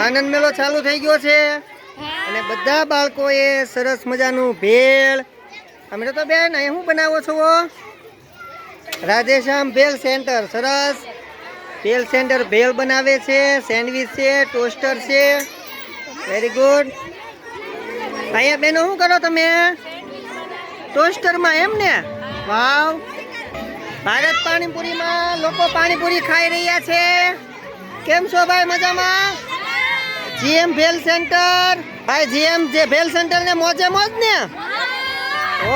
આનંદ મેળો ચાલુ થઈ ગયો છે. અને બધા બાળકોએ સરસ મજાનું ભેળ. અમે તો બેન, અહીં શું બનાવો છો રાધેશ્યામ ભેલ સેન્ટર, સરસ. ભેલ સેન્ટર ભેલ બનાવે છે, સેન્ડવિચ છે, ટોસ્ટર છે. વેરી ગુડ અહીંયા બેનો શું કરો તમે? ટોસ્ટરમાં એમ ને? વાવ. ભારત પાણીપુરીમાં લોકો પાણીપુરી ખાઈ રહ્યા છે. કેમ છો ભાઈ, મજામાં? GM bhel centre. ભાઈ જીએમ જે ભેલ સેન્ટર ને મોજે મોજ ને?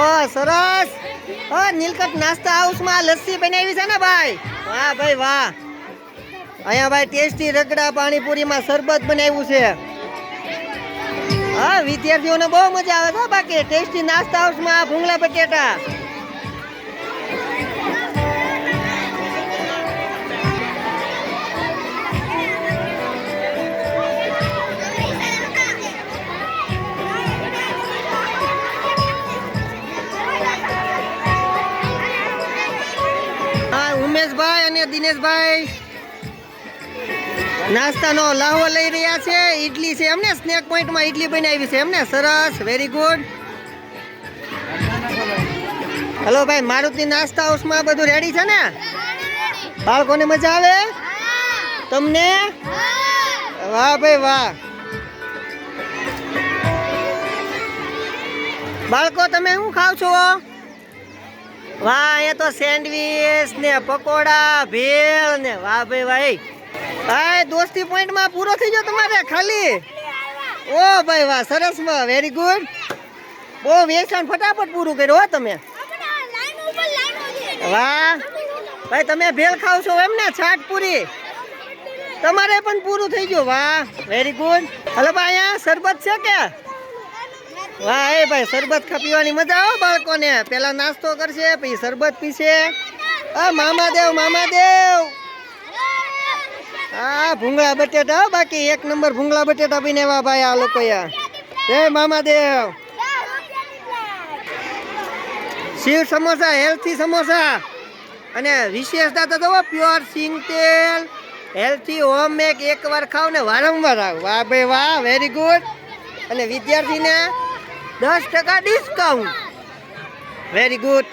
ઓ સરસ. ઓ નીલકંઠ નાસ્તા હાઉસમાં લસ્સી બનાવી છે ને ભાઈ? વાહ ભાઈ વાહ. અહીંયા ભાઈ ટેસ્ટી રગડા પાણીપુરીમાં શરબત બનાવ્યું છે. હા વિદ્યાર્થીઓને બહુ મજા આવે છે બાકી. ટેસ્ટી નાસ્તા હાઉસમાં ભૂંગળા બટેટા. દિનેશભાઈ? નાસ્તાનો લાહવો લઈ રહ્યા છે. ઇડલી છે એમને સ્નેક પોઈન્ટમાં ઇડલી બનાવી છે એમને. સરસ વેરી ગુડ હલો ભાઈ, મારુતિ નાસ્તા હાઉસમાં બધું રેડી છે ને? બાળકોને મજા આવે? તમને? વાહ ભાઈ, વાહ. બાળકો, તમે શું ખાવ છો? વાહ એ તો સેન્ડવીચ ને પકોડા, ભેળ ને વાહ ભાઈ ભાઈ ભાઈ, દોસ્તી પોઈન્ટમાં પૂરો થઈ ગયો તમારે, ખાલી? ઓ ભાઈ વાહ, સરસ વેરી ગુડ બહુ વેચાણ ફટાફટ પૂરું કર્યું હો તમે. વાહ, ભાઈ, તમે ભેળ ખાવ છો એમ ને, છાટ પૂરી. તમારે પણ પૂરું થઈ ગયું, વાહ વેરી ગુડ હલો ભાઈ, અહીંયા શરબત છે કે? વાહ, એ ભાઈ, શરબત ખા પીવાની મજા આવે બાળકોને. પેલા નાસ્તો કરશે, પછી શરબત પીશે. આ મામા દેવ મામા દેવ હા ભૂંગળા બટેટા બાકી, એક નંબર ભૂંગળા બટેટા બનાવ્યા ભાઈ આ લોકો જય મામા દેવ શિવ સમોસા, હેલ્થી સમોસા. અને વિશેષતા તો પ્યોર સિંગ તેલ, હેલ્થી હોમ મેક એકવાર ખાવ ને વારંવાર આવ. વાહ ભાઈ, વાહ વેરી ગુડ અને વિદ્યાર્થીને દસ ટકા ડિસ્કાઉન્ટ વેરી ગુડ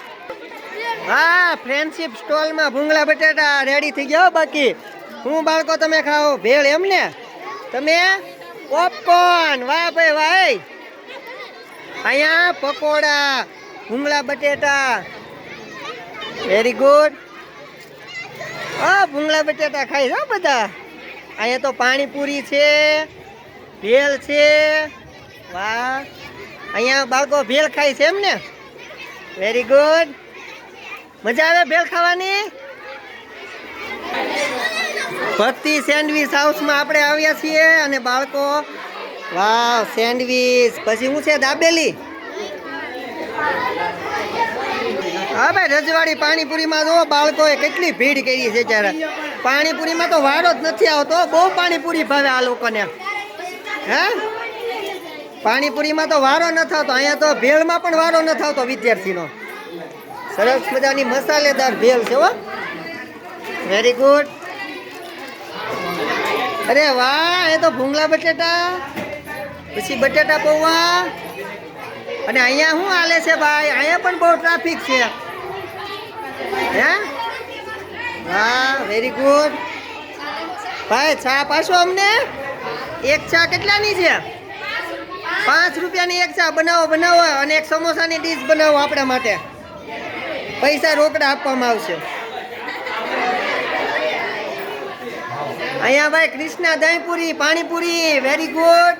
હા ફ્રેન્ડશીપ સ્ટોલમાં ભૂંગળા બટેટા રેડી થઈ ગયા બાકી. હું બાળકો તમે ખાઓ. ભેળ એમ ને? તમે? પોપકોર્ન વાહ ભાઈ, વાહ અહીંયા પકોડા, ભૂંગળા બટેટા. વેરી ગુડ હા, ભૂંગળા બટેટા ખાઈ હો બધા. અહીંયા તો પાણીપુરી છે, ભેળ છે. વાહ. અહીંયા બાળકો ભેળ ખાય છે એમ ને? વેરી ગુડ મજા આવે ભેળ ખાવાની? ભક્તિ સેન્ડવીચ હાઉસમાં આપણે આવ્યા છીએ અને બાળકો વાહ સેન્ડવીચ. પછી શું છે દાબેલી? હા ભાઈ, રજવાડી પાણીપુરીમાં જો બાળકોએ કેટલી ભીડ કરી છે ત્યારે પાણીપુરીમાં તો વારો જ નથી આવતો, બહુ પાણીપુરી ભાવે આ લોકોને. હે? પાણીપુરીમાં તો વારો ન થતો, અહીંયા તો ભેળમાં પણ વારો ન આવતો વિદ્યાર્થીનો. સરસ મજાની મસાલેદાર ભેળ છે હો. વેરી ગુડ અરે વાહ, એ તો ભૂંગળા બટેટા, પછી બટેટા પૌવા. અને અહીંયા શું હાલે છે ભાઈ? અહીંયા પણ બહુ ટ્રાફિક છે. હે? વાહ વેરી ગુડ ભાઈ, ચા પાછો અમને? એક ચા કેટલાની છે? પાંચ રૂપિયાની એક ચા બનાવો બનાવો અને એક સમોસાની ડીશ બનાવો આપણા માટે. પૈસા રોકડા આપવામાં આવશે. અહીંયા ભાઈ કૃષ્ણા દહીંપુરી, પાણીપુરી વેરી ગુડ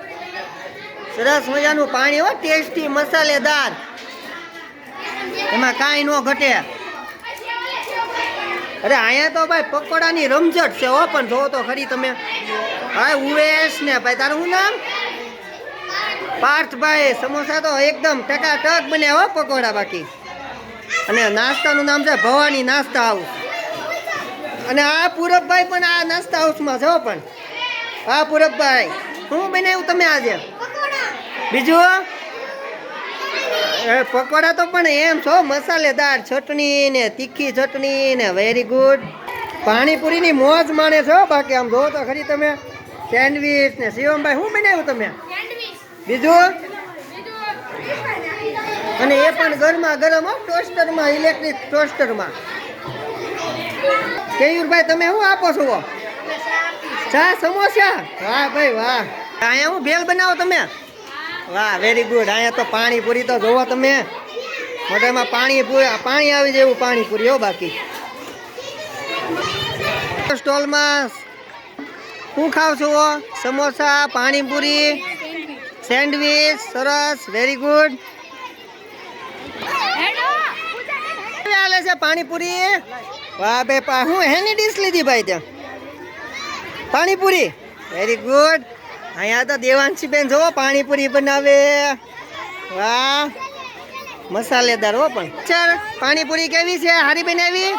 સરસ મજાનું પાણી હો ટેસ્ટી મસાલેદાર. એમાં કાંઈ ન ઘટે. અરે અહીંયા તો ભાઈ પકોડાની રમઝટ છે હો, પણ જોવો તો ખરી તમે. હા ઉવેશ ને, ભાઈ તારું શું નામ? પાર્થભાઈ, સમોસા તો એકદમ ટકાટક બને હો પકોડા બાકી. અને નાસ્તાનું નામ છે ભવાની નાસ્તા હાઉસ. અને આ પૂરબભાઈ પણ આ નાસ્તા હાઉસમાં છો પણ. હા, પૂરબભાઈ શું બનાવ્યું તમે આજે? બીજું? પકોડા તો પણ એમ છો, મસાલેદાર ચટણી ને તીખી ચટણી ને વેરી ગુડ પાણીપુરીની મોજ માણે છો બાકી આમ જો તો ખરી તમે. સેન્ડવીચ ને શિવમભાઈ શું બનાવ્યું તમે? બીજું? અને એ પણ ઘરમાં ગરમ ટોસ્ટરમાં, ઇલેક્ટ્રિક ટોસ્ટરમાં. કેયુરભાઈ, તમે શું આપો છો? ચા, સમોસા? વાહ ભાઈ, વાહ. અહીંયા હું ભેલ બનાવો તમે? વાહ વેરી ગુડ અહીંયા તો પાણીપુરી તો જોવો તમે. મોઢામાં પાણી પાણી આવી જેવું પાણીપુરી હો બાકી. સ્ટોલમાં શું ખાવ છો સમોસા, પાણીપુરી? સેન્ડવીચ સરસ વેરી ગુડ હાલે છે પાણીપુરી? વાહ ભાઈ પા હું હેની ડીશ લીધી ભાઈ ત્યાં? પાણીપુરી? વેરી ગુડ અહીંયા તો દેવાંશી બેન જોવો પાણીપુરી બનાવે. વાહ. મસાલેદાર હો પણ. ચાલ પાણીપુરી કેવી છે? હારી બનાવી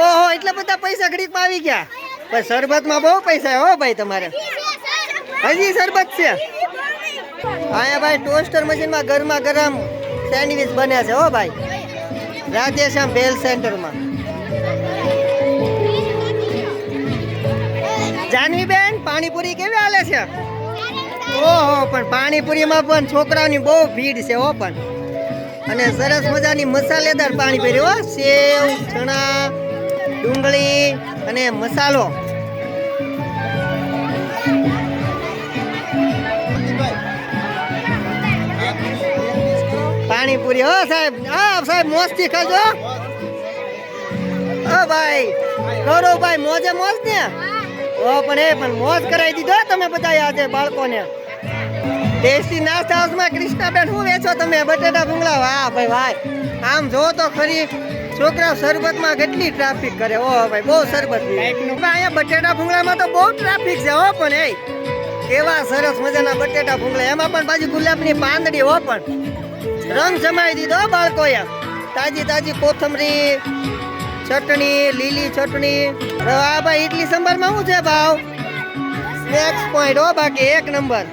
ઓહો એટલા બધા પૈસા ઘડીકમાં આવી ગયા. પણ શરબતમાં બહુ પૈસા હો ભાઈ તમારે. હજી શરબત છે. અહીંયા ભાઈ ટોસ્ટર મશીનમાં ગરમા ગરમ સેન્ડવિચ બને છે, હો ભાઈ. રાધેશ્યામ ભેલ સેન્ટરમાં. જાનવી બેન પાણીપુરી કેવી હાલે છે? ઓહો, પણ પાણીપુરીમાં પણ છોકરાઓની બહુ ભીડ છે, હો પણ. અને સરસ મજાની મસાલેદાર પાણીપુરી, હો. સેવ, ચણા, ડુંગળી અને મસાલો. પાણીપુરી. હો સાહેબ હા સાહેબ મોજથી ખાજો. ઓ ભાઈ ગૌરવભાઈ મોજે મોજ ને? ઓ પણ એ પણ મોજ કરાવી દીધો તમે બધા આજે બાળકોને. ટેસ્ટી નાસ્તા હાઉસમાં કૃષ્ણાબેન શું વેચો તમે? બટેટા ભૂંગળા વાહ ભાઈ ભાઈ આમ જો તો ખરી છોકરા શરબતમાં કેટલી ટ્રાફિક કરે. ઓ ભાઈ બહુ શરબત. અહીંયા બટેટા ભૂંગળામાં તો બહુ ટ્રાફિક છે હો પણ એ. કેવા સરસ મજાના બટેટા ભૂંગળા એમાં પણ પાછી ગુલાબની પાંદડી હો પણ. રંગ જમાઈ દીધો બાળકોએ. તાજી તાજી કોથમરી, ચટણી, લીલી ચટણી. આ ભાઈ ઇડલી સંભારમાં શું છે ભાવ? સ્નેક્સ પોઈન્ટ હો બાકી, એક નંબર.